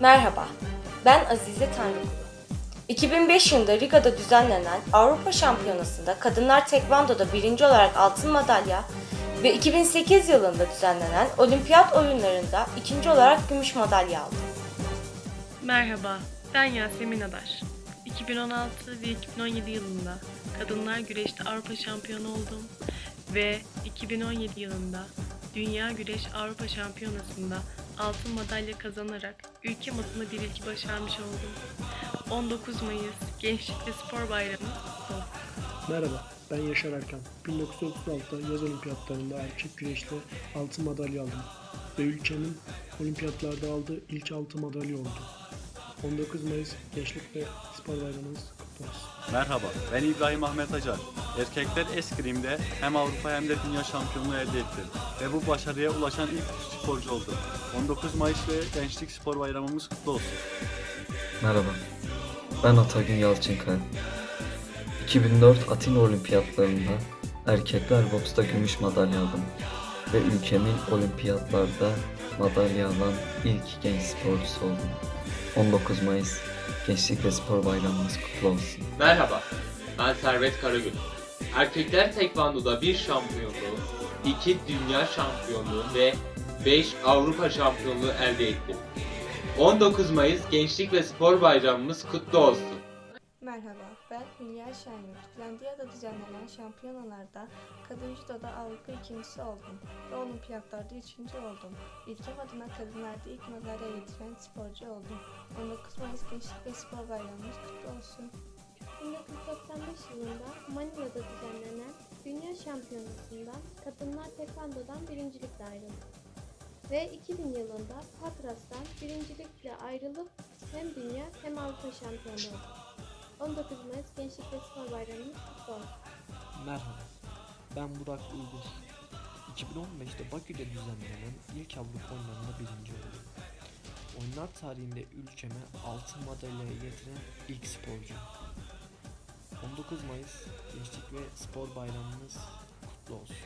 Merhaba, ben Azize Tanrıkulu. 2005 yılında Riga'da düzenlenen Avrupa Şampiyonası'nda kadınlar tekvandoda birinci olarak altın madalya ve 2008 yılında düzenlenen olimpiyat oyunlarında ikinci olarak gümüş madalya aldım. Merhaba, ben Yasemin Adar. 2016 ve 2017 yılında kadınlar güreşte Avrupa şampiyonu oldum ve 2017 yılında Dünya Güreş Avrupa Şampiyonası'nda altın madalya kazanarak ülkem adına bir ilki başarmış oldum. 19 Mayıs Gençlik ve Spor Bayramı. Merhaba, ben Yaşar Erkan. 1936'da yaz olimpiyatlarında erkek güreşte altın madalya aldım ve ülkemin olimpiyatlarda aldığı ilk altın madalya oldu. 19 Mayıs Gençlik ve Spor Bayramımız. Merhaba, ben İbrahim Ahmet Acar. Erkekler eskrimde hem Avrupa hem de dünya şampiyonluğu elde ettim ve bu başarıya ulaşan ilk Türk sporcu oldum. 19 Mayıs ve Gençlik Spor Bayramımız kutlu olsun. Merhaba, ben Atagün Yalçınkaya. 2004 Atina Olimpiyatlarında erkekler boksta gümüş madalya aldım ve ülkemin olimpiyatlarda madalya alan ilk genç sporcusu oldum. 19 Mayıs Gençlik ve Spor Bayramımız kutlu olsun. Merhaba, ben Servet Karagül. Erkekler tekvandoda bir şampiyonluğu, iki dünya şampiyonluğu ve 5 Avrupa şampiyonluğu elde ettim. 19 Mayıs Gençlik ve Spor Bayramımız kutlu olsun. Merhaba, ben Hülya Şenyurt. Finlandiya'da düzenlenen şampiyonalarda kadın judoda Avrupa ikincisi oldum ve olimpiyatlarda üçüncü oldum. Ülkem adına kadınlarda ilk madalya getiren sporcu oldum. 19 Mayıs Gençlik ve Spor Bayramımız kutlu olsun. 1995 yılında Manila'da düzenlenen Dünya Şampiyonası'nda kadınlar tekvandodan birincilikle ayrıldı. Ve 2000 yılında Patras'tan birincilikle ayrılıp hem dünya hem Avrupa şampiyonu oldu. 19 Mayıs Gençlik ve Spor Bayramımız kutlu. Merhaba, ben Burak Uygur. 2015'te Bakü'de düzenlenen ilk Avrupa oyunlarında birinci oldum. Oyunlar tarihinde ülkeme altın madalyayı getiren ilk sporcu. 19 Mayıs Gençlik ve Spor Bayramımız kutlu olsun.